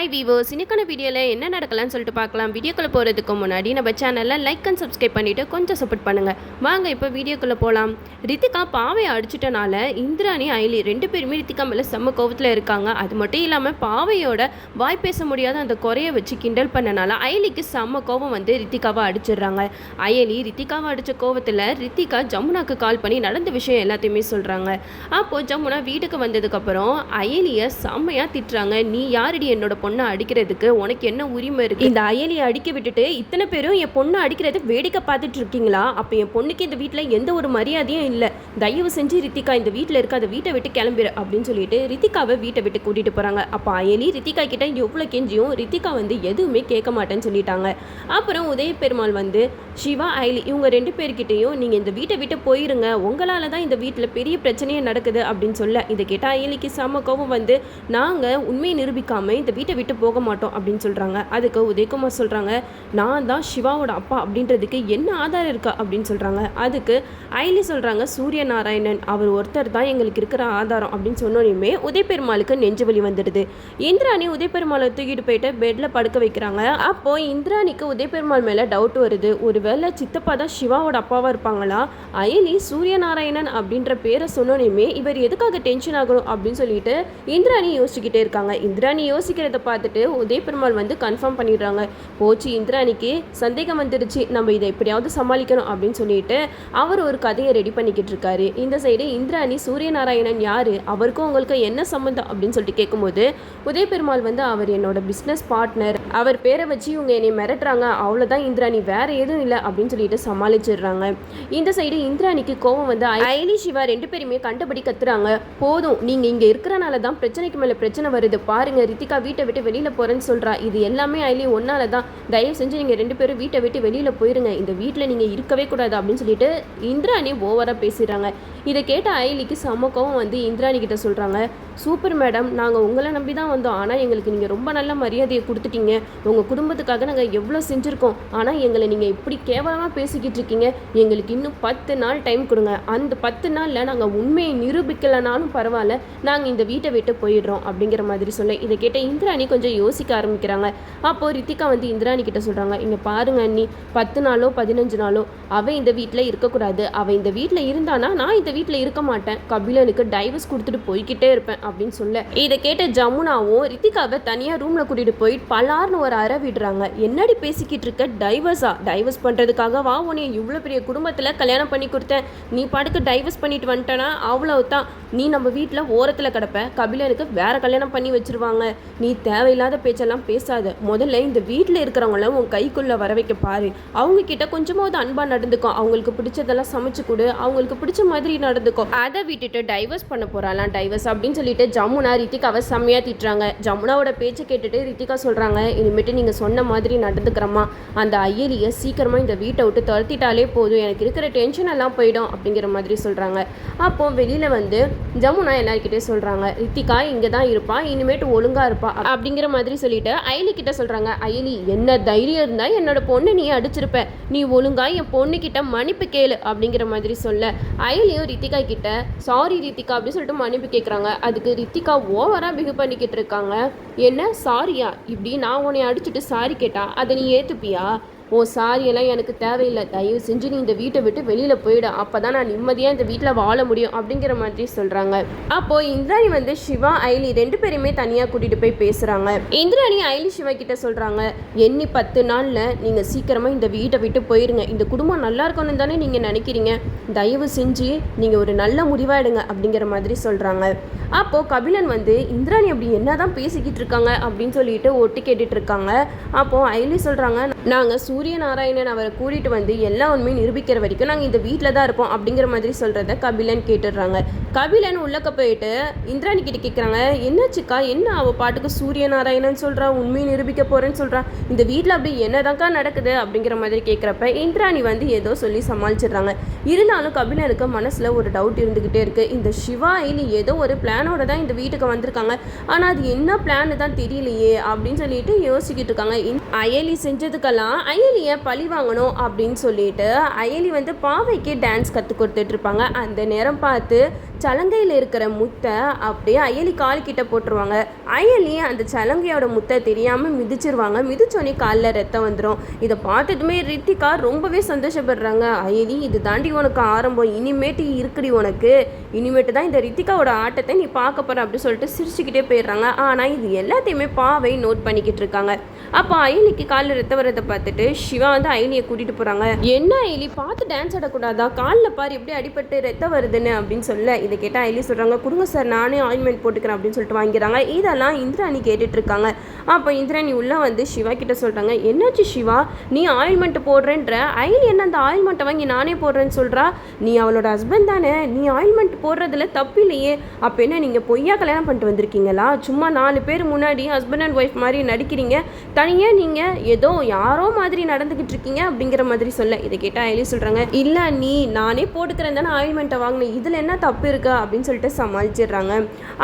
Hi வீவோஸ் இன்னைக்கான வீடியோவில் என்ன நடக்கலாம்னு சொல்லிட்டு பார்க்கலாம். வீடியோக்குள்ளே போகிறதுக்கு முன்னாடி நம்ம சேனலில் லைக் அண்ட் சப்ஸ்கிரைப் பண்ணிவிட்டு கொஞ்சம் சப்போர்ட் பண்ணுங்கள் வாங்க இப்போ வீடியோக்குள்ளே போகலாம் ரித்திகா பாவையை அடிச்சிட்டனால இந்திராணி ஐலி ரெண்டு பேருமே ரித்திகா மேலே செம்ம கோவத்தில் இருக்காங்க. அது மட்டும் இல்லாமல் பாவையோட வாய் பேச முடியாத அந்த குறையை வச்சு கிண்டல் பண்ணனால ஐலிக்கு செம்ம கோவம் வந்து ரித்திகாவை அடிச்சிடுறாங்க. அயலி ரித்திகாவை அடித்த கோவத்தில் ரித்திகா ஜமுனாக்கு கால் பண்ணி நடந்த விஷயம் எல்லாத்தையுமே சொல்கிறாங்க அப்போது ஜமுனா வீட்டுக்கு வந்ததுக்கப்புறம் அயலியை செம்மையாக திட்டுறாங்க. நீ யாரடி என்னோட பொண்ணு? பொண்ணை அடிக்கிறதுக்கு உனக்கு என்ன உரிமை இருக்கு? இந்த அயலியை அடிக்க விட்டுட்டு இத்தனை பேரும் என் பொண்ணை அடிக்கிறத வேடிக்கை பார்த்துட்டு இருக்கீங்களா? அப்போ என் பொண்ணுக்கு இந்த வீட்டில் எந்த ஒரு மரியாதையும் இல்லை. தயவு செஞ்சு ரித்திகா இந்த வீட்டில் அந்த வீட்டை விட்டு கிளம்பிடு அப்படின்னு சொல்லிட்டு ரித்திகாவை வீட்டை விட்டு கூட்டிட்டு போறாங்க. அப்போ அயலி ரித்திகா கிட்ட எவ்வளோ கெஞ்சியும் ரித்திகா வந்து எதுவுமே கேட்க மாட்டேன்னு சொல்லிட்டாங்க. அப்புறம் உதய பெருமாள் வந்து சிவா அயலி இவங்க ரெண்டு பேர்கிட்டையும் நீங்க இந்த வீட்டை விட்டு போயிருங்க. உங்களால தான் இந்த வீட்டில் பெரிய பிரச்சனையே நடக்குது அப்படின்னு சொல்ல. இதை கேட்டால் அயலிக்கு செம கோவம் வந்து நாங்க உண்மையை நிரூபிக்காம இந்த வீட்டை விட்டு போக மாட்டோம் அப்படின்னு சொல்கிறாங்க அதுக்கு உதயகுமார் சொல்றாங்க நான் தான் சிவாவோட அப்பா அப்படின்றதுக்கு என்ன ஆதாரம் இருக்கா? அப்படின்னு சொல்கிறாங்க அதுக்கு ஐலி சொல்கிறாங்க சூரிய நாராயணன் அவர் ஒருத்தர் தான் எங்களுக்கு இருக்கிற ஆதாரம். அப்படின்னு சொன்னோனையுமே உதய பெருமாளுக்கு நெஞ்சு வலி வந்துடுது. இந்திராணி உதய பெருமாளை தூக்கிட்டு போயிட்டு பெட்ல படுக்க வைக்கிறாங்க. அப்போ இந்திராணிக்கு உதய பெருமாள் டவுட் வருது. ஒருவேளை சித்தப்பா தான் சிவாவோட அப்பாவாக இருப்பாங்களா? அயலி சூரியநாராயணன் அப்படின்ற பேரை சொன்னோனையுமே இவர் எதுக்காக டென்ஷன் ஆகணும் அப்படின்னு சொல்லிட்டு இந்திராணி யோசிச்சுக்கிட்டே இருக்காங்க. இந்திராணி யோசிக்கிறத பார்த்துட்டு உதய பெருமாள் வந்து கன்ஃபார்ம் பண்ணிடுறாங்க. போச்சு இந்திராணிக்கு சந்தேகம் வந்துடுச்சு நம்ம இதை எப்படியாவது சமாளிக்கணும் அப்படின்னு சொல்லிட்டு அவர் ஒரு கதையை ரெடி பண்ணிக்கிட்டு இருக்காரு. இந்த சைடு இந்திராணி சூரியநாராயணன் யாரு? அவருக்கும் உங்களுக்கு என்ன சம்மந்தம் அப்படின்னு சொல்லிட்டு கேட்கும்போது உதய பெருமாள் வந்து அவர் என்னோட பிஸ்னஸ் பார்ட்னர் அவர் பேரை வச்சு இவங்க என்னை மிரட்டுறாங்க. அவ்வளோதான் இந்திராணி வேற எதுவும் இல்லை அப்படின்னு சொல்லிட்டு சமாளிச்சிடுறாங்க. இந்த சைடு இந்திராணிக்கு கோவம் வந்து ஐலி சிவா ரெண்டு பேருமே கண்டபடி கத்துறாங்க. போதும் நீங்க இங்க இருக்கிறனால தான் பிரச்சனைக்கு மேல பிரச்சனை வருது. பாருங்க ரித்திகா வீட்டை விட்டு வெளியில் போறேன்னு சொல்கிறா இது எல்லாமே ஐலி ஒன்னால தான் தயவு செஞ்சு நீங்கள் ரெண்டு பேரும் வீட்டை விட்டு வெளியில் போயிருங்க. இந்த வீட்டில் நீங்கள் இருக்கவே கூடாது அப்படின்னு சொல்லிட்டு இந்திராணி ஓவராக பேசிடுறாங்க. இதை கேட்ட ஐலிக்கு சமக்கவும் வந்து இந்திராணி கிட்ட சொல்கிறாங்க சூப்பர் மேடம் நாங்கள் உங்களை நம்பி தான் வந்தோம். ஆனால் எங்களுக்கு நீங்கள் ரொம்ப நல்ல மரியாதையை கொடுத்துட்டீங்க. உங்கள் குடும்பத்துக்காக நாங்கள் எவ்வளோ செஞ்சுருக்கோம். ஆனால் எங்களை நீங்கள் இப்படி கேவலமாக பேசிக்கிட்டு இருக்கீங்க. எங்களுக்கு இன்னும் பத்து நாள் டைம் கொடுங்க. அந்த பத்து நாளில் நாங்கள் உண்மையை நிரூபிக்கலைனாலும் பரவாயில்ல. நாங்கள் இந்த வீட்டை விட்டு போயிடுறோம். அப்படிங்கிற மாதிரி சொல்ல இதை கேட்ட இந்திராணி கொஞ்சம் யோசிக்க ஆரம்பிக்கிறாங்க. அப்போது ரித்திகா வந்து இந்திராணி கிட்ட சொல்கிறாங்க இங்கே பாருங்க அண்ணி பத்து நாளோ பதினஞ்சு நாளோ அவள் இந்த வீட்டில் இருக்கக்கூடாது. அவன் இந்த வீட்டில் இருந்தானா நான் இந்த வீட்டில் இருக்க மாட்டேன். கபிலனுக்கு டைவர்ஸ் கொடுத்துட்டு போய்கிட்டே இருப்பேன் அப்படின்னு சொல்ல. இதை கேட்ட ஜமுனாவும் ரித்திகாவை தனியாக ரூமில் கூட்டிகிட்டு போய் பலார்னு ஒரு அறை விடுறாங்க. என்னடி பேசிக்கிட்டு இருக்க? டைவர்ஸா டைவர்ஸ் பண்ணுறதுக்காக வா உன்னை இவ்வளோ பெரிய குடும்பத்தில் கல்யாணம் பண்ணி கொடுத்தேன்? நீ பாட்டுக்கு டைவர்ஸ் பண்ணிட்டு வந்துட்டன்னா அவ்வளோ தான் நீ நம்ம வீட்டில் ஓரத்தில் கிடப்ப. கபிலனுக்கு வேற கல்யாணம் பண்ணி வச்சிருவாங்க. நீ தேவையில்லாத பேச்செல்லாம் பேசாத. முதல்ல இந்த வீட்டில் இருக்கிறவங்கள உன் கைக்குள்ளே வர வைக்க பாரு. அவங்கக்கிட்ட கொஞ்சமாவது அன்பாக நடந்துக்கும் அவங்களுக்கு பிடிச்சதெல்லாம் சமைச்சு கொடு. அவங்களுக்கு பிடிச்ச மாதிரி நடந்துக்கும் அதை விட்டுட்டு டைவர்ஸ் பண்ண போகிறாளாம் டைவர்ஸ் அப்படின்னு சொல்லிட்டு ஜமுனா ரித்திகாவை செம்மையாக திட்டுறாங்க. ஜமுனாவோட பேச்சை கேட்டுட்டு ரித்திகா சொல்கிறாங்க இனிமேட்டு நீங்கள் சொன்ன மாதிரி நடந்துக்கிறோமா அந்த ஐயலியை சீக்கிரமாக இந்த வீட்டை விட்டு துரத்திட்டாலே போதும். எனக்கு இருக்கிற டென்ஷன் எல்லாம் போயிடும். அப்படிங்கிற மாதிரி சொல்கிறாங்க அப்போது வெளியில் வந்து ஜமுனா எல்லாருக்கிட்டே சொல்கிறாங்க ரித்திகா இங்கே தான் இருப்பா. இனிமேட்டு ஒழுங்காக இருப்பா. அப்படிங்கிற மாதிரி சொல்லிட்டு அயலி கிட்ட சொல்கிறாங்க அயலி என்ன தைரியம் இருந்தால் என்னோட பொண்ணு நீ அடிச்சிருப்ப. நீ ஒழுங்கா என் பொண்ணுக்கிட்ட மன்னிப்பு கேளு அப்படிங்கிற மாதிரி சொல்ல அயலியும் ரித்திகா கிட்ட சாரி ரித்திகா அப்படின்னு சொல்லிட்டு மன்னிப்பு கேட்குறாங்க அதுக்கு ரித்திகா ஓவராக பிஹேவ் பண்ணிக்கிட்டு இருக்காங்க. என்ன? சாரியா இப்படி நான் உன்னை அடிச்சுட்டு சாரி கேட்டா அதை நீ ஏற்றுப்பியா ஓ சாரி எல்லாம் எனக்கு தேவையில்லை. தயவு செஞ்சு நீ இந்த வீட்டை விட்டு வெளியில் போயிடு. அப்போ தான் நான் நிம்மதியாக இந்த வீட்டில் வாழ முடியும் அப்படிங்கிற மாதிரி சொல்கிறாங்க அப்போது இந்திராணி வந்து சிவா ஐலி ரெண்டு பேருமே தனியாக கூட்டிகிட்டு போய் பேசுகிறாங்க இந்திராணி ஐலி சிவா கிட்ட சொல்கிறாங்க எண்ணி பத்து நாளில் நீங்கள் சீக்கிரமாக இந்த வீட்டை விட்டு போயிருங்க. இந்த குடும்பம் நல்லா இருக்கணும்னு தானே நீங்கள் நினைக்கிறீங்க. தயவு செஞ்சு நீங்கள் ஒரு நல்ல முடிவாக எடுங்க அப்படிங்கிற மாதிரி சொல்கிறாங்க அப்போது கபிலன் வந்து இந்திராணி அப்படி என்ன தான் பேசிக்கிட்டு இருக்காங்க? அப்படின்னு சொல்லிட்டு ஒட்டு கேட்டுட்டு இருக்காங்க. அப்போது ஐலி சொல்கிறாங்க நாங்கள் சூரிய சூரிய நாராயணன் அவரை கூட்டிகிட்டு வந்து எல்லா உண்மையும் நிரூபிக்கிற வரைக்கும் நாங்கள் இந்த வீட்டில் தான் இருப்போம் அப்படிங்கிற மாதிரி சொல்கிறத கபிலன் கேட்டுடுறாங்க. கபிலன் உள்ளக்க போயிட்டு இந்திராணி கிட்ட கேட்குறாங்க என்னாச்சுக்கா? என்ன அவள் பாட்டுக்கு சூரிய நாராயணன் சொல்கிறா உண்மையை நிரூபிக்க போகிறேன்னு சொல்கிறா இந்த வீட்டில் அப்படி என்னதான்க்கா நடக்குது? அப்படிங்கிற மாதிரி கேட்குறப்ப இந்திராணி வந்து ஏதோ சொல்லி சமாளிச்சிடுறாங்க. இருந்தாலும் கபிலனுக்கு மனசில் ஒரு டவுட் இருந்துக்கிட்டே இருக்குது இந்த சிவா இனி ஏதோ ஒரு பிளானோட தான் இந்த வீட்டுக்கு வந்திருக்காங்க. ஆனால் அது என்ன பிளான் தான் தெரியலையே அப்படின்னு சொல்லிட்டு யோசிக்கிட்டு இருக்காங்க. அயலி செஞ்சதுக்கெல்லாம் அயலியை பழி வாங்கணும் அப்படின்னு சொல்லிட்டு அயலி வந்து பாவைக்கு டான்ஸ் கற்றுக் கொடுத்துட்ருப்பாங்க. அந்த நேரம் பார்த்து சலங்கையில் இருக்கிற முத்தை அப்படியே அயலி கால் கிட்ட போட்டுருவாங்க. அயலி அந்த சலங்கையோட முத்தை தெரியாமல் மிதிச்சிருவாங்க. மிதிச்சோடனே காலில் ரத்தம் வந்துடும் இதை பார்த்ததுமே ரித்திகா ரொம்பவே சந்தோஷப்படுறாங்க. அயலி இது தாண்டி உனக்கு ஆரம்பம். இனிமேட்டு இருக்குடி உனக்கு. இனிமேட்டு தான் இந்த ரித்திகாவோட ஆட்டத்தை நீ பார்க்க போகிற அப்படின்னு சொல்லிட்டு சிரிச்சுக்கிட்டே போயிடுறாங்க. ஆனால் இது எல்லாத்தையுமே பாவை நோட் பண்ணிக்கிட்டு இருக்காங்க. அப்போ அயலிக்கு காலில் ரத்தம் வரதை பார்த்துட்டு சிவா வந்து அயனியை கூட்டிகிட்டு போகிறாங்க என்ன அயலி பார்த்து டான்ஸ் ஆடக்கூடாதா? காலில் பாரு எப்படி அடிபட்டு ரத்தம் வருதுன்னு அப்படின்னு சொல்ல. இதை கேட்டால் அயலி சொல்கிறாங்க கொடுங்க சார் நானே ஆயின்மெண்ட் போட்டுக்கிறேன் அப்படின்னு சொல்லிட்டு வாங்கிறாங்க இதெல்லாம் இந்திராணி கேட்டுட்ருக்காங்க அப்போ இந்திராணி உள்ளே வந்து சிவா கிட்ட சொல்கிறாங்க என்னாச்சு சிவா? நீ ஆயில்மெண்ட் போடுறேன்ற? அயலி என்ன அந்த ஆயில்மெண்ட்டை வாங்கி நானே போடுறேன்னு சொல்கிறா நீ அவளோட ஹஸ்பண்ட் தானே? நீ ஆயில்மெண்ட் போடுறதுல தப்பு இல்லையே. அப்போ என்ன நீங்கள் பொய்யா கல்யாணம் பண்ணிட்டு வந்திருக்கீங்களா? சும்மா நாலு பேர் முன்னாடி ஹஸ்பண்ட் அண்ட் ஒய்ஃப் மாதிரி நடிக்கிறீங்க. தனியாக நீங்கள் ஏதோ யாரோ மாதிரி நடந்துக்கிட்டு இருக்கீங்க அப்படிங்கிற மாதிரி சொல்ல. இதை கேட்டால் அயலி சொல்கிறாங்க இல்லை நீ நானே போட்டுக்கிறேன் தானே ஆயில்மெண்ட்டை வாங்கினேன். இதில் என்ன தப்பு இருக்கா? அப்படின்னு சொல்லிட்டு சமாளிச்சிடுறாங்க.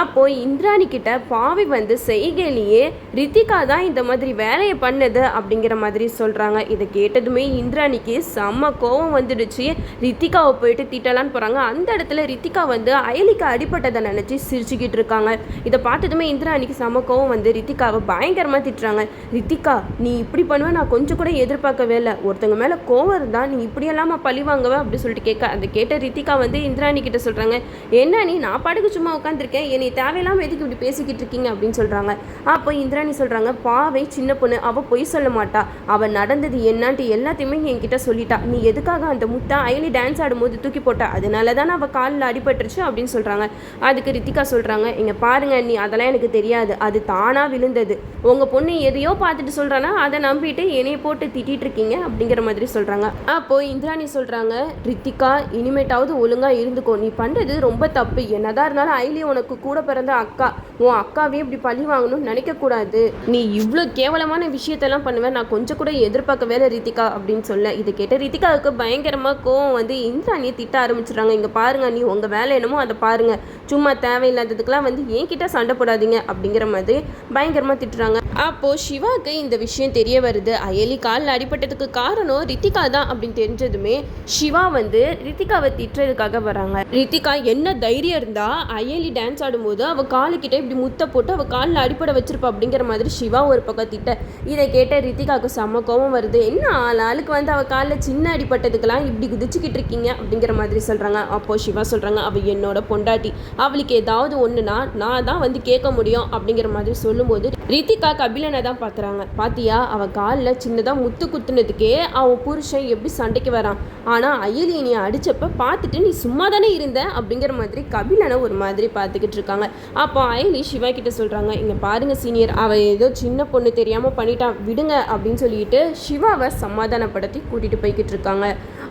அப்போது இந்திராணி கிட்ட பாவி வந்து செய்கையிலேயே ரித்திகா தான் இந்த மாதிரி வேலையை பண்ணது அப்படிங்கிற மாதிரி சொல்கிறாங்க இதை கேட்டதுமே இந்திராணிக்கு செம்ம கோவம் வந்துடுச்சு. ரித்திகாவை போயிட்டு திட்டலான்னு போகிறாங்க அந்த இடத்துல ரித்திகா வந்து அயலிக்கு அடிபட்டதை நினச்சி சிரிச்சுக்கிட்டு இருக்காங்க. இதை பார்த்ததுமே இந்திராணிக்கு செம்ம கோவம் வந்து ரித்திகாவை பயங்கரமாக திட்டுறாங்க. ரித்திகா நீ இப்படி பண்ணுவ நான் கொஞ்சம் கூட எதிர்பார்க்கவே இல்லை. ஒருத்தங்க மேலே கோவம் இருந்தால் நீ இப்படியெல்லாமா பழி வாங்குவ அப்படி சொல்லிட்டு கேட்க அதை கேட்ட ரித்திகா வந்து இந்திராணி கிட்ட சொல்கிறாங்க என்ன நீ நான் பாட்டுக்கு சும்மா உட்காந்துருக்கேன் என்னை தேவையில்லாமல் எதுக்கு இப்படி பேசிக்கிட்டு இருக்கீங்க? அப்படின்னு சொல்கிறாங்க அப்போ இந்திராணி சொல்கிறாங்க பாவை சின்ன பொண்ணு அவள் பொய் சொல்ல மாட்டா. அவள் நடந்தது என்னான்ட்டு எல்லாத்தையுமே என்கிட்ட சொல்லிட்டா. நீ எதுக்காக அந்த முத்தா அயலி டான்ஸ் ஆடும்போது தூக்கி போட்டா? அதனால தான் அவள் காலில் அடிபட்டுருச்சு அப்படின்னு சொல்கிறாங்க அதுக்கு ரித்திகா சொல்கிறாங்க இங்கே பாருங்க நீ அதெல்லாம் எனக்கு தெரியாது. அது தானாக விழுந்தது. உங்கள் பொண்ணு எதையோ பார்த்துட்டு சொல்கிறானா அதை நம்பிட்டு என்னையை போட்டு திட்டிகிட்டு இருக்கீங்க அப்படிங்கிற மாதிரி சொல்கிறாங்க அப்போது இந்திராணி சொல்கிறாங்க ரித்திகா இனிமேட்டாவது ஒழுங்காக இருந்துக்கோ. நீ பண்ணுறது ரொம்ப தப்பு. என்னதான் இருந்தாலும் ஐலி உனக்கு கூட பிறந்த அக்கா. உன் அக்காவே இப்படி பழி வாங்கணும்னு நினைக்கக்கூடாது. நீ இவ்வளோ கேவலமான விஷயத்தெல்லாம் பண்ணுவேன் நான் கொஞ்சம் கூட எதிர்பார்க்க வேலை ரித்திகா அப்படின்னு சொல்ல. இதை கேட்ட ரித்திகாவுக்கு பயங்கரமாக கோவம் வந்து இந்திராணியை திட்ட ஆரம்பிச்சிடுறாங்க. இங்கே பாருங்கள் நீ உங்கள் வேலை என்னமோ அதை பாருங்க. சும்மா தேவையில்லாததுக்கெல்லாம் வந்து என்கிட்ட சண்டை போடாதீங்க. அப்படிங்கிற மாதிரி பயங்கரமாக திட்டுறாங்க. அப்போது சிவாவுக்கு இந்த விஷயம் தெரிய வருது. அயலி காலில் அடிபட்டதுக்கு காரணம் ரித்திகா தான் அப்படின்னு தெரிஞ்சதுமே சிவா வந்து ரித்திகாவை திட்டுறதுக்காக வராங்க. ரித்திகா என்ன தைரியம் இருந்தால் அயலி டான்ஸ் ஆடும்போது அவள் காலுக்கிட்ட இப்படி முத்த போட்டு அவள் காலில் அடிப்பட வச்சிருப்பா அப்படிங்கிற மாதிரி சிவா ஒரு பக்கம் திட்ட. இதை கேட்ட ரித்திகாவுக்கு செம்ம கோவம் வருது. என்ன ஆள்? ஆளுக்கு வந்து அவள் காலில் சின்ன அடிப்பட்டதுக்கெல்லாம் இப்படி குதிச்சுக்கிட்டு இருக்கீங்க அப்படிங்கிற மாதிரி சொல்கிறாங்க அப்போ சிவா சொல்கிறாங்க அவள் என்னோட பொண்டாட்டி. அவளுக்கு ஏதாவது ஒன்றுனா நான் தான் வந்து கேட்க முடியும். அப்படிங்கிற மாதிரி சொல்லும்போது ரித்திகா கபிலனை தான் பார்க்குறாங்க. பாத்தியா? அவள் காலில் சின்னதாக முத்து குத்துனதுக்கே அவன் புருஷன் எப்படி சண்டைக்கு வரான். ஆனால் அயலி நீ அடிச்சப்ப பார்த்துட்டு நீ சும்மா தானே இருந்த? அப்படிங்கிற மாதிரி கபிலனை ஒரு மாதிரி பார்த்துக்கிட்டு இருக்காங்க. அப்போ அயலி சிவா கிட்ட சொல்கிறாங்க இங்கே பாருங்க சீனியர் அவள் ஏதோ சின்ன பொண்ணு தெரியாமல் பண்ணிட்டான். விடுங்க அப்படின்னு சொல்லிட்டு சிவாவை சமாதானப்படுத்தி கூட்டிகிட்டு போய்கிட்டு இருக்காங்க.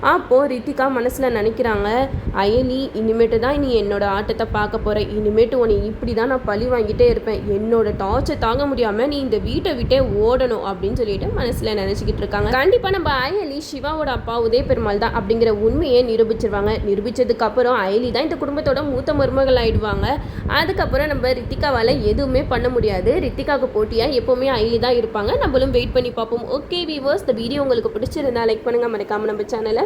அப்போது ரித்திகா மனசில் நினைக்கிறாங்க அயலி இனிமேட்டு தான் நீ என்னோட ஆட்டத்தை பார்க்க போகிற இனிமேட்டு உன்னை இப்படி தான் நான் பழி வாங்கிட்டே இருப்பேன். என்னோட டார்ச்சர் தாங்க முடியாமல் நீ இந்த வீட்டை விட்டே ஓடணும் அப்படின்னு சொல்லிட்டு மனசில் நினச்சிக்கிட்டு இருக்காங்க. கண்டிப்பாக நம்ம அயலி சிவாவோட அப்பா உதய பெருமாள் தான் அப்படிங்கிற உண்மையை நிரூபிச்சிருவாங்க. நிரூபித்ததுக்கப்புறம் அயலி தான் இந்த குடும்பத்தோட மூத்த மருமகள் ஆயிடுவாங்க. அதுக்கப்புறம் நம்ம ரித்திகாவால் எதுவுமே பண்ண முடியாது. ரித்திகாவுக்கு போட்டியாக எப்போவுமே அயலி தான் இருப்பாங்க. நம்மளும் வெயிட் பண்ணி பார்ப்போம். ஓகே வீவர்ஸ் இந்த வீடியோ உங்களுக்கு பிடிச்சிருந்தா லைக் பண்ணுங்கள் மறக்காமல் நம்ம சேனலை